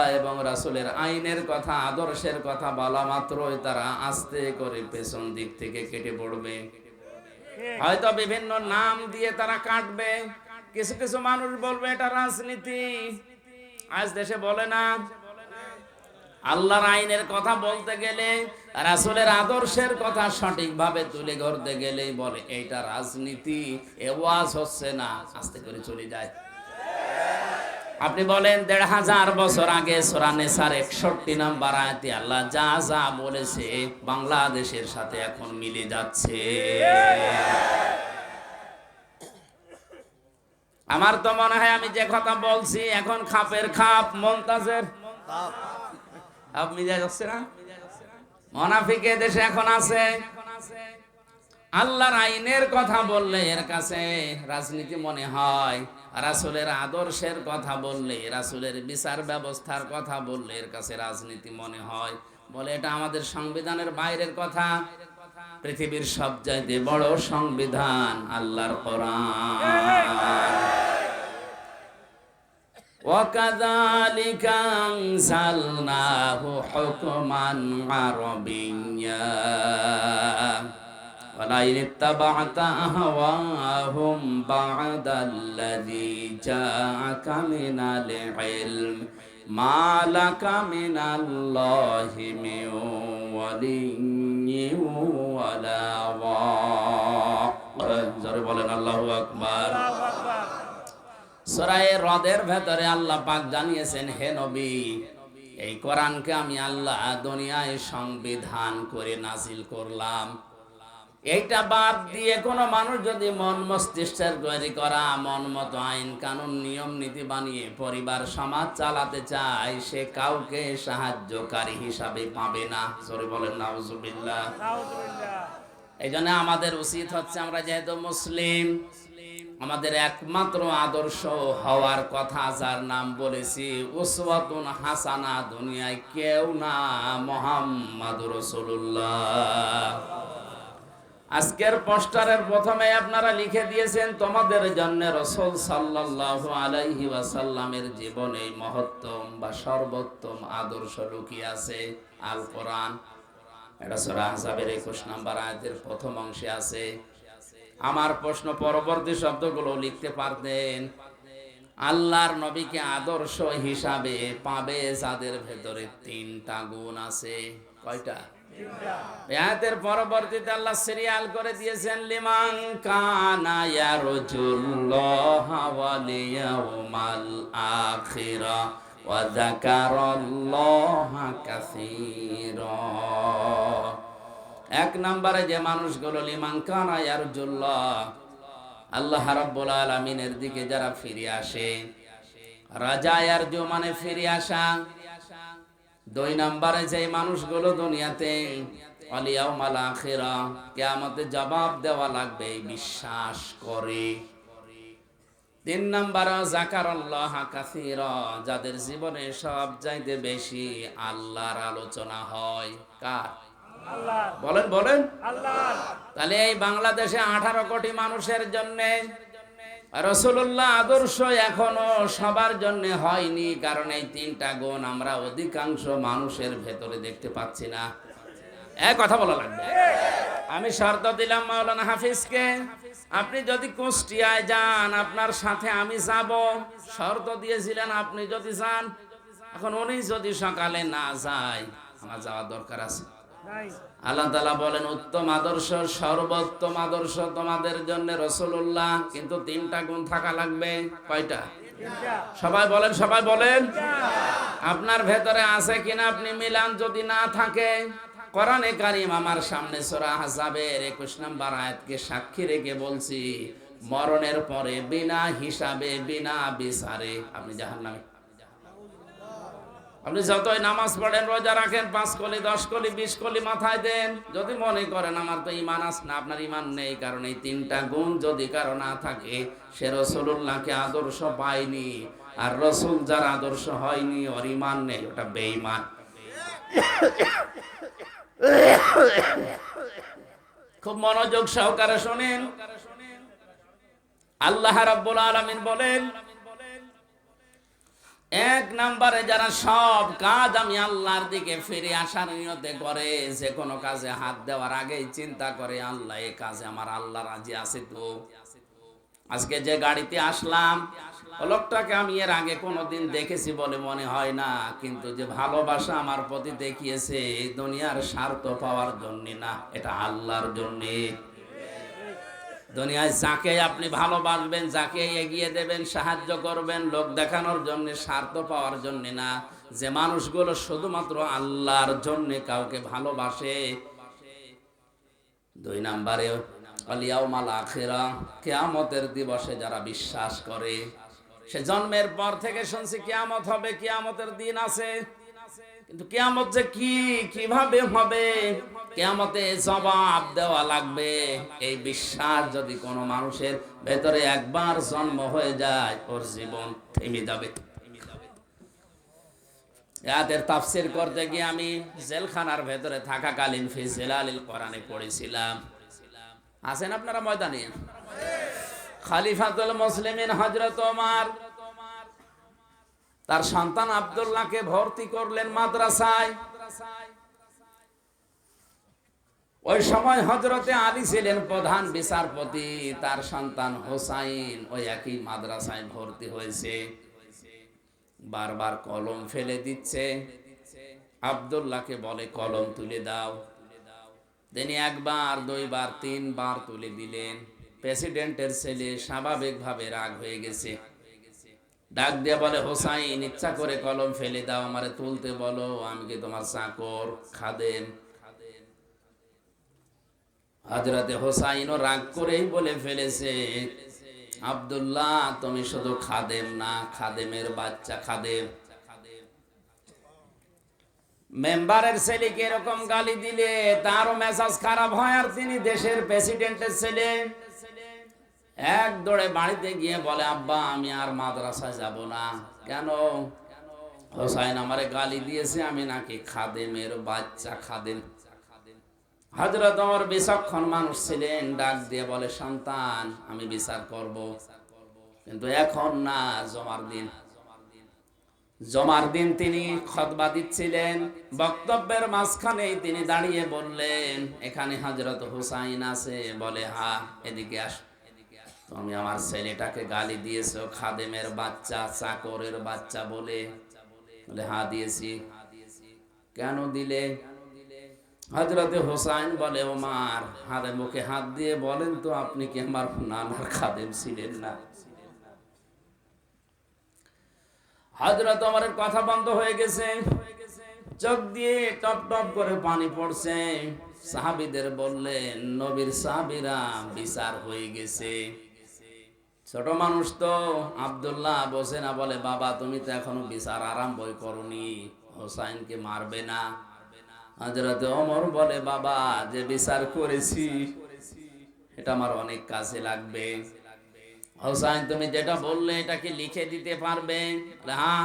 এবং রাসূলের আইনের কথা, আদর্শের কথা বলা মাত্রই তারা আস্তে করে পেছন দিক থেকে কেটে পড়বে। হয়তো বিভিন্ন নাম দিয়ে তারা কাটবে। কিছু কিছু মানুষ বলবে, এটা রাজনীতি। আজ দেশে বলে না। আল্লাহর আইনের কথা বলতে গেলে, রাসুলের আদর্শের কথা সঠিকভাবে তুলে ধরতে গেলে বলে এইটা রাজনীতি। এ ওয়াজ হচ্ছে না, আস্তে করে চলে যায়। আপনি বলেন, দেড় হাজার বছর আগে সোরানেসার একষট্টি নাম্বার আয়াতে আল্লাহ যা যা বলেছে বাংলাদেশের সাথে এখন মিলে যাচ্ছে। আমার তো মনে হয় আমি যে কথা বলছি এখন খাপের খাপ, মমতাজের। আপ মিলে যাচ্ছে না? মনাফিকে দেশে এখন আছে। আল্লাহর আইনের কথা বললে এর কাছে রাজনীতি মনে হয়। রাসূলের আদর্শের কথা বললে রাসূলের বিচার ব্যবস্থার কথা বললে এর কাছে রাজনীতি মনে হয় বলে এটা আমাদের সংবিধানের বাইরের কথা পৃথিবীর সবচাইতে বড় সংবিধান আল্লাহর কোরআন وكذلك أنزلناه حكما عربيا ولئن اتبعت أهواهم بعد الذي جاءك من العلم ما لك من الله من ولي ولا واق জোরে বলেন আল্লাহু আকবার সরায়ে হ্রদের ভেতরে আল্লাহ পাক জানিয়েছেন হে নবী এই কোরআনকে আমি আল্লাহ দুনিয়ায় সংবিধান করে নাজিল করলাম এইটা বাদ দিয়ে কোনো মানুষ যদি মন মস্তিষ্কের তৈরি করা মন মতো আইন কানুন নিয়ম নীতি বানিয়ে পরিবার সমাজ চালাতে চায় সে কাউকে সাহায্যকারী হিসাবে পাবে না। সরি বলেন নাউজুবিল্লাহ। এই জন্য আমাদের উচিত হচ্ছে আমরা যেহেতু মুসলিম আমাদের একমাত্র আদর্শ হওয়ার কথা যার নাম বলেছি উসওয়াতুন হাসানা দুনিয়ায় কেউ না মোহাম্মদ রসুল্লাহ আজকের পোস্টারের প্রথমে আপনারা লিখে দিয়েছেন, তোমাদের জন্য রসুল সাল্লাল্লাহু আলাইহি ওয়াসাল্লামের জীবনে মহত্তম বা সর্বোত্তম আদর্শ লুকিয়ে আছে আল কোরআন এটা আহজাবের 21 নম্বর আয়াতের প্রথম অংশে আছে। আমার প্রশ্ন, পরবর্তী শব্দগুলো লিখতে পারতেন। আল্লাহর নবীকে আদর্শ হিসাবে পাবে যাদের ভেতরে তিনটা গুণ আছে। কয়টা? আয়াতের পরবর্তীতে আল্লাহ সিরিয়াল করে দিয়েছেন, লিমান কানা ইয়ারজুল্লাহ ওয়াল ইয়াউমাল আখিরা ওয়া যাকারাল্লাহা কাসীরা। এক নম্বরে যে মানুষগুলো, লিমান কানা ইয়ারজুল্লাহ, আল্লাহ রাব্বুল আলামিনের দিকে যারা ফিরে আসে, রাজা ইয়ারজু মানে ফিরে আসা। দুই নম্বরে যে মানুষগুলো দুনিয়াতে অলিয়াউমাল আখিরা কিয়ামতে জবাব দেওয়া লাগবে বিশ্বাস করে। তিন নম্বর জাকার আল্লাহ কাসিরা যাদের জীবনে সব চাইতে বেশি আল্লাহর আলোচনা হয় কার? বলেন বলেন। তাহলে এই বাংলাদেশে আঠারো কোটি মানুষের জন্য রসুল্লাহ আদর্শ এখনও সবার জন্য হয়নি, কারণ এই তিনটা গুণ আমরা অধিকাংশ মানুষের ভেতরে দেখতে পাচ্ছি না। এক কথা বলা লাগবে। আমি শর্ত দিলাম মাওলানা হাফিজকে, আপনি যদি কুষ্টিয়ায় যান, আপনার সাথে আমি যাব। শর্ত দিয়েছিলেন আপনি যদি যান, এখন উনি যদি সকালে না যায়, আমার যাওয়ার দরকার আছে। আল্লাহ তালা বলেন, উত্তম আদর্শ, সর্বোত্তম আদর্শ তোমাদের জন্য রসুল্লাহ কিন্তু তিনটা গুণ থাকা লাগবে। কয়টা? সবাই বলেন সবাই বলেন। আপনার ভেতরে আছে কিনা আপনি মিলান যদি না থাকে। কোরআনে কারিম আমার সামনে সোরা হাসাবের একুশ নম্বর আয়াতকে সাক্ষী রেখে বলছি, মরণের পরে বিনা হিসাবে, বিনা বিচারে আপনি জাহান্নামে আপনি যতই নামাজ পড়েন, রোজা রাখেন, পাঁচ কলি, দশ কলি, বিশ কলি মাথায় দেন। যদি মনে করেন আমার তো ইমান আস না, আপনার ইমান নেই, কারণ এই তিনটা গুণ যদি কারও না থাকে, সে রসুল্লাহকে আদর্শ পায়নি। আর রসুল যার আদর্শ হয়নি, ওর ইমান নেই, ওটা বেঈমান। খুব মনোযোগ সহকারে শোনেন। আল্লাহ রাব্বুল আলামিন বলেন এক নাম্বারে যারা সব কাজ আমি আল্লাহর দিকে ফিরে আসার নিয়তে করে, যে কোনো কাজে হাত দেওয়ার আগেই চিন্তা করে, আল্লাহ এই কাজে আমার আল্লাহ রাজি আছে তো? আজকে যে গাড়িতে আসলাম লোকটাকে আমি এর আগে কোনোদিন দেখেছি বলে মনে হয় না, কিন্তু যে ভালোবাসা আমার প্রতি দেখিয়েছে, এই দুনিয়ার স্বার্থ পাওয়ার জন্য না, এটা আল্লাহর জন্যে। দুনিয়ায় যাকে আপনি ভালোবাসবেন, যাকে এগিয়ে দেবেন, সাহায্য করবেন, লোক দেখানোর জন্য, স্বার্থ পাওয়ার জন্য না। যে মানুষগুলো শুধুমাত্র আল্লাহর জন্য কাউকে ভালোবাসে। দুই নাম্বারে অলিয়াউমাল আখেরা, কেয়ামতের দিবসে যারা বিশ্বাস করে, সে জন্মের পর থেকে শুনছি কেয়ামত হবে, কেয়ামতের দিন আছে। কিন্তু কেয়ামত যে কি, কীভাবে হবে? কেয়ামতে জবাব দেওয়া লাগবে। এই বিশ্বাস যদি কোনো মানুষের ভেতরে একবার জন্ম হয়ে যায়, ওর জীবন থেমে যাবে। এদের তাফসির করতে গিয়ে আমি জেলখানার ভেতরে থাকাকালীন ফি জেলালিল কোরআনে পড়েছিলাম। আছেন আপনারা ময়দানে? খালিফাতুল মুসলিমিন হযরত ওমর। তার সন্তান আব্দুল্লাহকে ভর্তি করলেন মাদ্রাসায়। ওই সময় হজরতে আলী ছিলেন প্রধান বিচারপতি, তার সন্তান হোসাইন ওই একই মাদ্রাসায় ভর্তি হয়েছে। বারবার কলম ফেলে দিচ্ছে। আব্দুল্লাহকে বলে, কলম তুলে দাও। তিনি একবার, দুইবার, তিনবার তুলে দিলেন। প্রেসিডেন্টের ছেলে স্বাভাবিকভাবে রাগ হয়ে গেছে। ডাক দিয়ে বলে, হোসাইন, ইচ্ছা করে কলম ফেলে দাও, আমারে তুলতে বলো, আমি কি তোমার চাকর? খাদেম। হাজরাতে হোসাইনও রাগ করেই বলে ফেলেছে, আব্দুল্লাহ, তুমি শুধু খাদেম না, খাদেমের বাচ্চা খাদেম। মেম্বারের ছেলেকে এরকম গালি দিলে তারও মেজাজ খারাপ হয় আর তিনি দেশের প্রেসিডেন্টের ছেলে। এক দৌড়ে বাড়িতে গিয়ে বলে, আব্বা, আমি আর মাদ্রাসায় যাব না। কেন? হোসাইন আমারে গালি দিয়েছে, আমি নাকি খাদেমের বাচ্চা খাদেম। হজরত আমার বিচক্ষণ মানুষ ছিলেন, ডাক দিয়ে বলে, সন্তান, আমি বিচার করব। কিন্তু এখন না, জমার দিন। জমার দিন তিনি খতবা দিচ্ছিলেন। বক্তব্যের মাঝখানে তিনি দাঁড়িয়ে বললেন, এখানে হজরত হুসাইন আছে। বলে, হা, এদিকে আস। তুমি আমার ছেলেটাকে গালি দিয়েছ, খাদেমের বাচ্চা, চাকরের বাচ্চা বলে। বলে, হা, দিয়েছি। কেন দিলে? হজরতে হোসাইন বলে, ওমার, হাতে মুখে হাত দিয়ে বলেন তো, আপনি কি আমার নানার খাদেম ছিলেন না? হজরত আমারের কথা বন্ধ হয়ে গেছে। চোখ দিয়ে টপ টপ করে পানি পড়ছে। সাহাবিদের বললেন, নবীর সাহাবিরা বিচার হয়ে গেছে। ছোট মানুষ তো, আবদুল্লাহ বসে না, বলে, বাবা, তুমি তো এখনও বিচার আরম্ভই করনি। হোসাইনকে মারবে না। হাজরতে অমর বলে, বাবা, যে বিচার করেছি, এটা আমার অনেক কাজে লাগবে। হোসাইন, তুমি যেটা বললে এটাকে লিখে দিতে পারবে? হ্যাঁ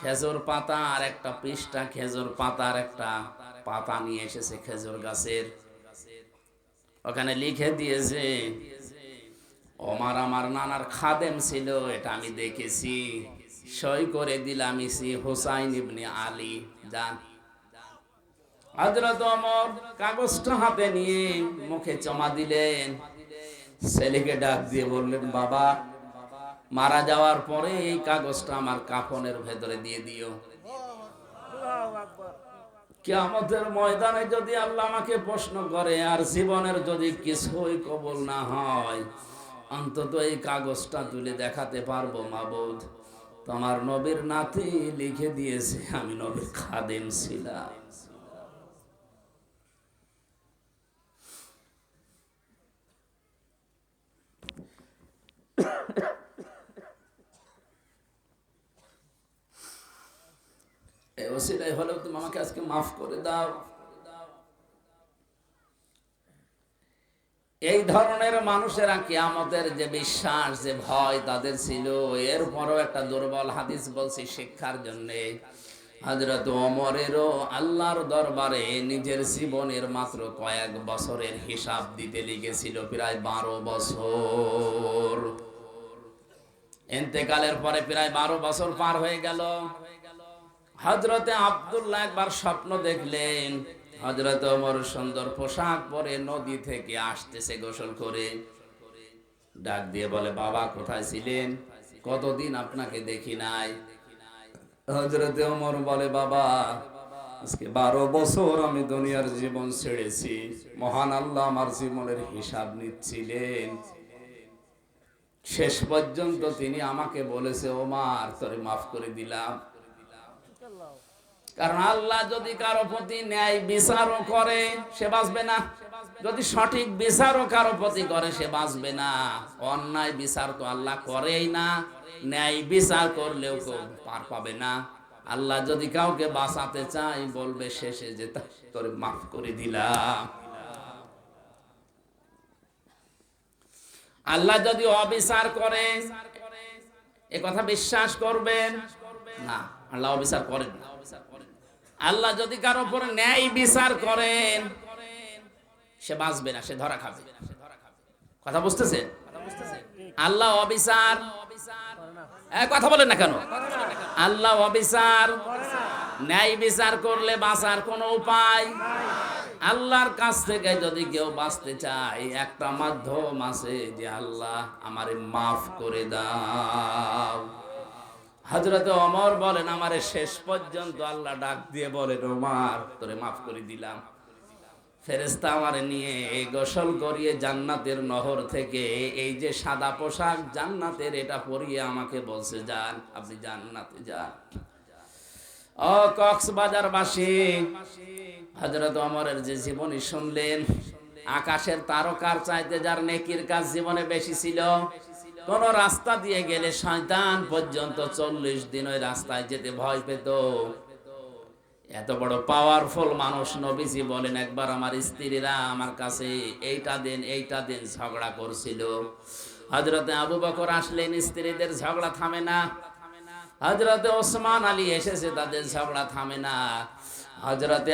খেজুর পাতা আর একটা পৃষ্ঠা, খেজুর পাতার একটা পাতা নিয়ে এসেছে খেজুর গাছের। ওখানে লিখে দিয়েছে, ওমার আমার নানার খাদেম ছিল, এটা আমি দেখেছি। সই করে দিলাম ইসি হোসাইন ইবনে আলী যান হজরত অমর কাগজটা হাতে নিয়ে মুখে জমা দিলেন। ছেলেকে ডাক দিয়ে বললেন, বাবা, মারা যাওয়ার পরে এই কাগজটা আমার কাফনের ভেতরে দিয়ে দিও। কিয়ামতের ময়দানে যদি আল্লাহ আমাকে প্রশ্ন করে, আর জীবনের যদি কিছুই কবল না হয়, অন্তত এই কাগজটা তুলে দেখাতে পারব মাবুদ। তোমার নবীর নাতি লিখে দিয়েছে, আমি নবীর খাদেম ছিলাম। ওসিলাই হলেও তুমি আমাকে আজকে মাফ করে দাও। এই ধরনের মানুষেরা কিয়ামতের যে বিশ্বাস, যে ভয় তাদের ছিল, এরপরও একটা দুর্বল হাদিস বলছি শিক্ষার জন্য। হজরত ওমরেরও আল্লাহর দরবারে নিজের জীবনের মাত্র কয়েক বছরের হিসাব দিতে লিখেছিল প্রায় বারো বছর। এতেকালের পরে প্রায় বারো বছর পার হয়ে গেল। হজরতে আব্দুল্লাহ একবার স্বপ্ন দেখলেন হজরত ওমর সুন্দর পোশাক পরে নদী থেকে আসতেছে গোসল করে। ডাক দিয়ে বলে, বাবা, কোথায় ছিলেন? কতদিন আপনাকে দেখি নাই? হজরতে ওমর বলে, বাবা, আজকে বারো বছর আমি দুনিয়ার জীবন ছেড়েছি। মহান আল্লাহ আমার জীবনের হিসাব নিচ্ছিলেন। শেষ পর্যন্ত তিনি আমাকে বলেছে, ওমার, তোরে মাফ করে দিলাম। কারণ আল্লাহ যদি কারও প্রতি ন্যায় বিচারও করে, সে বাঁচবে না। যদি সঠিক বিচারও কারও প্রতি করে, সে বাঁচবে না। অন্যায় বিচার তো আল্লাহ করেই না। ন্যায় বিচার করলেও কেউ পার পাবে না। আল্লাহ যদি কাউকে বাঁচাতে চাই বলবে শেষে যে তোরে মাফ করে দিলাম। আল্লাহ যদি অবিচার করে, এ কথা বিশ্বাস করবেন? না, আল্লাহ অবিচার করেন না। আল্লাহ যদি কারও উপর ন্যায় বিচার করেন, সে বাঁচবে না, সে ধরা খাবে। কথা বুঝতেছে? আল্লাহ অবিচার। কথা বলেন না কেন? আল্লাহ অবিচার। ন্যায় বিচার করলে বাঁচার কোনো উপায় আল্লাহর কাছ থেকে যদি কেউ বাঁচতে চায়, একটা মাধ্যম আছে যে, আল্লাহ আমারে মাফ করে দাও। হজরত অমর বলেন, আমারে শেষ পর্যন্ত আল্লাহ ডাক দিয়ে বলেন, ওমার, তোরে মাফ করে দিলাম। ফেরেস্তা আমারে নিয়ে গোসল করিয়ে জান্নাতের নহর থেকে এই যে সাদা পোশাক জান্নাতের, এটা পরিয়ে আমাকে বলছে, যান, আপনি জান্নাতে যান। ও কক্সবাজার বাসী হজরত অমরের যে জীবনী শুনলেন, আকাশের তারকার চাইতে যার নেকির কাজ জীবনে বেশি ছিল কোন রাস্তা দিয়ে গেলে শয়তান পর্যন্ত চল্লিশ দিন ওই রাস্তায় যেতে ভয় পেত। এত বড় পাওয়ারফুল মানুষ নবীজি বলেন, একবার আমার স্ত্রীরা আমার কাছে এইটা দেন এইটা দেন, ঝগড়া করছিল। হজরতে আবু বকর আসলেন, স্ত্রীদের ঝগড়া থামে না। হজরতে ওসমান আলী এসেছে, তাদের ঝগড়া থামে না। হজরতে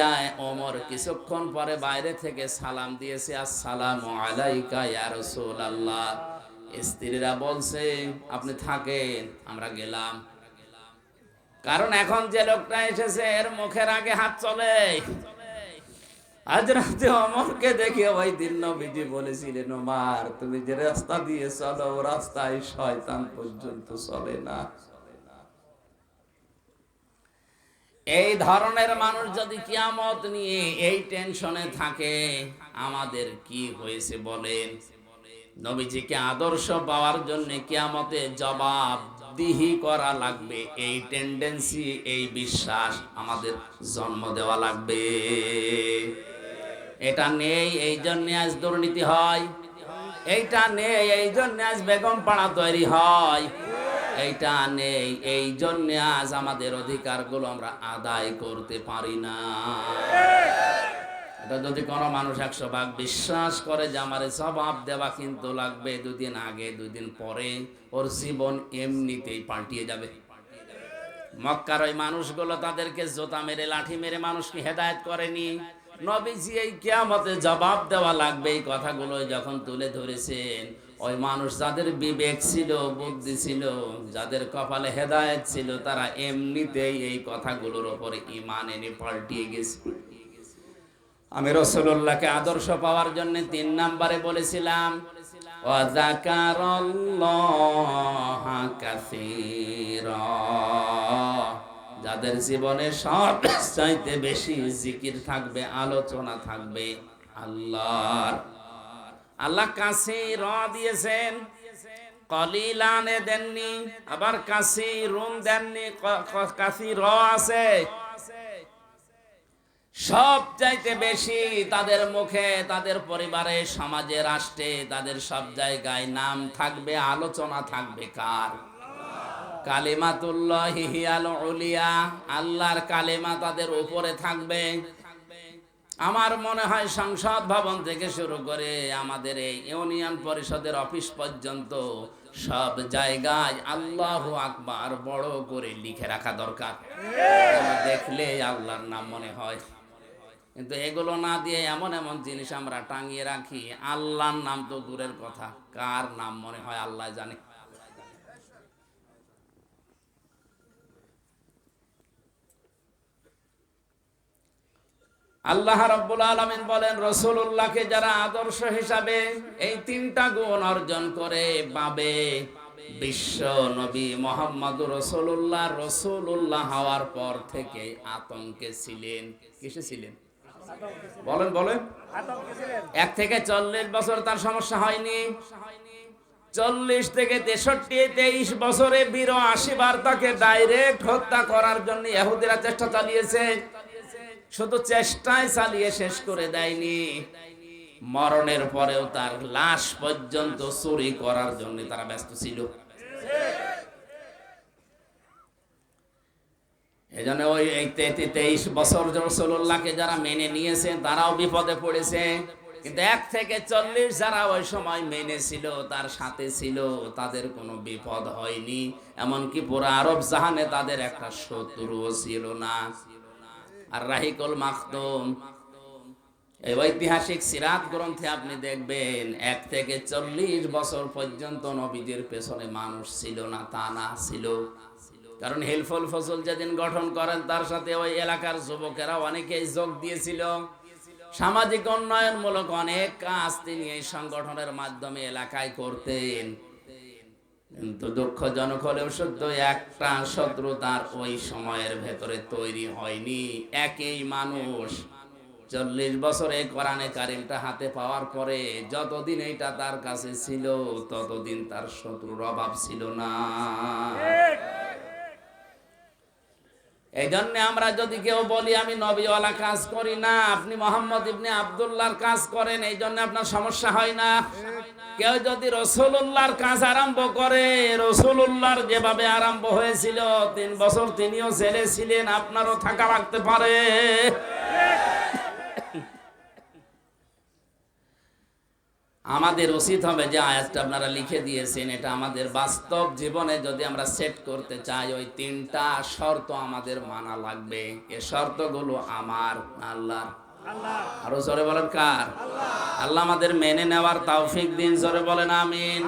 ওমর কিছুক্ষণ পরে বাইরে থেকে সালাম দিয়েছে, আসসালামু আলাইকা ইয়া রাসূলুল্লাহ। স্ত্রীরা বলছে, আপনি থাকেন, আমরা গেলাম। কারণ এখন যে লোকটা এসেছে, এর মুখের আগে হাত চলে। অমরকে দেখে ওই দিন নবীজি বলেছিলেন, ওমার, তুমি যে রাস্তা দিয়ে চলো রাস্তায় শয়তান পর্যন্ত চলে না। এই ধরনের মানুষ যদি কিয়ামত নিয়ে এই টেনশনে থাকে, আমাদের কি হয়েছে বলেন? নবীজিকে আদর্শ পাওয়ার জন্য কিয়ামতে জবাব দিহি করা লাগবে। এই টেন্ডেন্সি এই বিশ্বাস আমাদের জন্ম দেওয়া লাগবে। এটা নেই, এই জন্য আজ দুর্নীতি হয়। এইটা নেই, এই জন্য আজ বেগম পাড়া তৈরি হয়। এইটা নেই, এই জন্য আজ আমাদের অধিকারগুলো আমরা আদায় করতে পারি না। এটা যদি কোনো মানুষ একশো ভাগ বিশ্বাস করে যে আমার জবাব দেওয়া কিন্তু লাগবে দুদিন আগে, দুদিন পরে, ওর জীবন এমনিতেই পাল্টিয়ে যাবে। মক্কার ওই মানুষগুলো তাদেরকে জোতা মেরে, লাঠি মেরে মানুষকে হেদায়ত করেনি। নবীজি এই কিয়ামতে জবাব দেওয়া লাগবে এই কথাগুলো যখন তুলে ধরেছেন। ওই মানুষ যাদের বিবেক ছিল, বুদ্ধি ছিল, যাদের কপালে হেদায়েত ছিল, তারা এমনিতেই এই কথাগুলোর ওপরে ইমান এনে পাল্টিয়ে গেছে। আমি রসুল্লাহকে আদর্শ পাওয়ার জন্য তিন নাম্বারে বলেছিলাম। যাদের জীবনে সব চাইতে বেশি জিকির থাকবে, আলোচনা থাকবে আল্লাহর আল্লাহ কাছে র দিয়েছেন, কলিলানে দেননি, আবার কাশি রুম দেননি কাশি র আছে সব চাইতে বেশি তাদের মুখে, তাদের পরিবারে, সমাজে, রাষ্ট্রে, তাদের সব জায়গায় নাম থাকবে, আলোচনা থাকবে কার? কালিমাতুল্লাহ হিয়াল উলিয়া, আল্লাহর কালিমা তাদের উপরে থাকবে। আমার মনে হয় সংসদ ভবন থেকে শুরু করে আমাদের এই ইউনিয়ন পরিষদের অফিস পর্যন্ত সব জায়গায় আল্লাহ আকবার বড় করে লিখে রাখা দরকার। দেখলে আল্লাহর নাম মনে হয়। কিন্তু এগুলো না দিয়ে এমন এমন জিনিস আমরা টাঙিয়ে রাখি, আল্লাহর নাম তো দূরের কথা। কার নাম মনে হয় আল্লাহ জানে? আল্লাহ রব্বুল আলমিন বলেন রসুল্লাহকে যারা আদর্শ হিসাবে এই তিনটা গুণ অর্জন করে, পাবে বিশ্ব নবী মোহাম্মদ রসুল্লাহ রসুল্লাহ হওয়ার পর থেকে আতঙ্কে ছিলেন। কিসে ছিলেন? বলেন বলেন। এক থেকে চল্লিশ বছর তার সমস্যা হয়নি। চল্লিশ থেকে তেষট্টি, তেইশ বছরে বীর আশি বার তাকে ডাইরেক্ট হত্যা করার জন্য ইহুদিরা চেষ্টা চালিয়েছে। শুধু চেষ্টায় চালিয়ে শেষ করে দেয়নি। মরণের পরেও তার লাশ পর্যন্ত চুরি করার জন্য তারা ব্যস্ত ছিল। এই জন্য ওই তেইশ বছর রসুল্লাহকে যারা মেনে নিয়েছে তারাও বিপদে পড়েছে কিন্তু এক থেকে চল্লিশ যারা ওই সময় মেনে ছিল তার সাথে ছিল, তাদের কোনো বিপদ হয়নি। এমনকি পুরো আরব জাহানে তাদের একটা শত্রুও ছিল না। আর রাহিকুল মাখতুম এই ঐতিহাসিক সিরাত গ্রন্থে আপনি দেখবেন, এক থেকে চল্লিশ বছর পর্যন্ত নবীদের পেছনে মানুষ ছিল না, তা না, ছিল। কারণ হেলফল ফসল যেদিন গঠন করেন, তার সাথে ওই এলাকার যুবকেরা অনেকেই যোগ দিয়েছিল। সামাজিক উন্নয়নমূলক অনেক কাজ তিনি এই সংগঠনের মাধ্যমে এলাকায় করতেন। কিন্তু দুঃখজনক হলেও সত্য একটা শত্রু তার ওই সময়ের ভেতরে তৈরি হয়নি। একই মানুষ। চল্লিশ বছরে কোরআনে কারিমটা হাতে পাওয়ার পরে যতদিন এইটা তার কাছে ছিল, ততদিন তার শত্রুর অভাব ছিল না। এই জন্য আমরা যদি কেউ বলি, আমি নবীওয়ালা কাজ করি না, আপনি মোহাম্মদ ইবনে আবদুল্লাহর কাজ করেন এই জন্য আপনার সমস্যা হয় না। কেউ যদি রসুল্লাহর কাজ আরম্ভ করে রসুল্লাহর যেভাবে আরম্ভ হয়েছিল, তিন বছর তিনিও ছেলে ছিলেন, আপনারও থাকা লাগতে পারে। আমাদের উচিত হবে যে আয়াতটা আপনারা লিখে দিয়েছেন, এটা আমাদের বাস্তব জীবনে যদি আমরা সেট করতে চাই, ওই তিনটা শর্ত আমাদের মানা লাগবে। এ শর্তগুলো আমার আল্লাহ। আরও জোরে বলেন কার? আল্লাহ। আমাদের মেনে নেওয়ার তাওফিক দিন, জোরে বলেন আমিন।